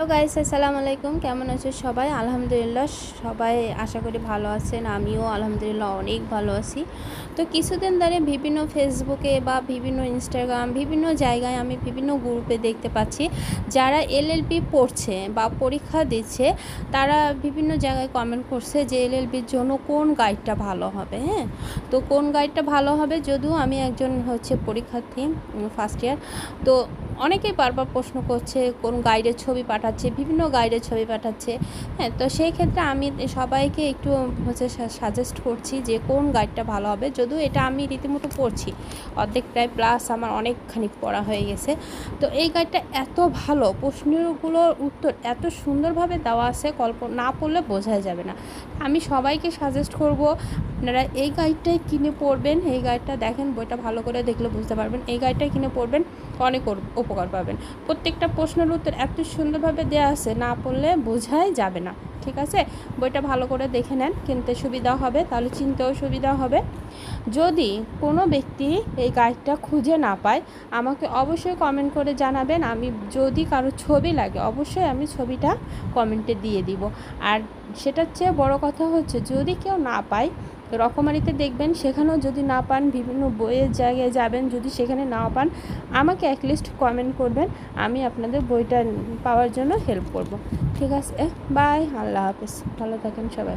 Hello guys আসসালামু আলাইকুম। কেমন আছো সবাই? আলহামদুলিল্লাহ সবাই আশা করি ভালো আছেন। আমিও আলহামদুলিল্লাহ অনেক ভালো আছি। তো কিছুদিন ধরে বিভিন্ন ফেসবুকে বা বিভিন্ন ইনস্টাগ্রাম বিভিন্ন জায়গায় আমি বিভিন্ন গ্রুপে দেখতে পাচ্ছি, যারা এলএলবি পড়ছে বা পরীক্ষা দিচ্ছে, তারা বিভিন্ন জায়গায় কমেন্ট করছে যে এলএলবির জন্য কোন গাইডটা ভালো হবে হ্যাঁ? তো কোন গাইডটা ভালো হবে? যদিও আমি একজন হচ্ছে পরীক্ষার্থী ফার্স্ট ইয়ার তো অনেকেই বারবার প্রশ্ন করছে, কোন গাইডের ছবি পাঠাচ্ছে, বিভিন্ন গাইডের ছবি পাঠাচ্ছে। হ্যাঁ তো সেই ক্ষেত্রে আমি সবাইকে একটু হচ্ছে সাজেস্ট করছি যে কোন গাইডটা ভালো হবে। যদিও এটা আমি রীতিমতো পড়ছি, অর্ধেক প্রায় প্লাস আমার অনেকখানি পড়া হয়ে গেছে। তো এই গাইডটা এত ভালো, প্রশ্নগুলোর উত্তর এত সুন্দরভাবে দেওয়া আছে, কল্প, না পড়লে বোঝাই যাবে না। আমি সবাইকে সাজেস্ট করব আপনারা এই গাইডটাই কিনে পড়বেন এই গাইডটা দেখেন বইটা ভালো করে দেখলে বুঝতে পারবেন, এই গাইডটাই কিনে পড়বেন অনেক উপকার পাবেন। প্রত্যেকটা প্রশ্নের উত্তর এত সুন্দরভাবে দেওয়া আছে, না পড়লে বোঝাই যাবে না, ঠিক আছে? বইটা ভালো করে দেখে নেন, কিনতে সুবিধা হবে, তাহলে চিনতেও সুবিধা হবে। যদি কোনো ব্যক্তি এই গাইডটা খুঁজে না পায়, আমাকে অবশ্যই কমেন্ট করে জানাবেন, আমি যদি কারও ছবি লাগে, অবশ্যই আমি ছবিটা কমেন্টে দিয়ে দিব। আর সেটার চেয়ে বড় কথা হচ্ছে, যদি কেউ না পায় রকমারিতে দেখবেন, সেখানেও যদি না পান, বিভিন্ন বইয়ের জায়গায় যাবেন, যদি সেখানে না পান, আমাকে অ্যাটলিস্ট কমেন্ট করবেন, আমি আপনাদের বইটা পাওয়ার জন্য হেল্প করব। ঠিক আছে বাই আল্লাহ হাফিজ। ভালো থাকেন সবাই।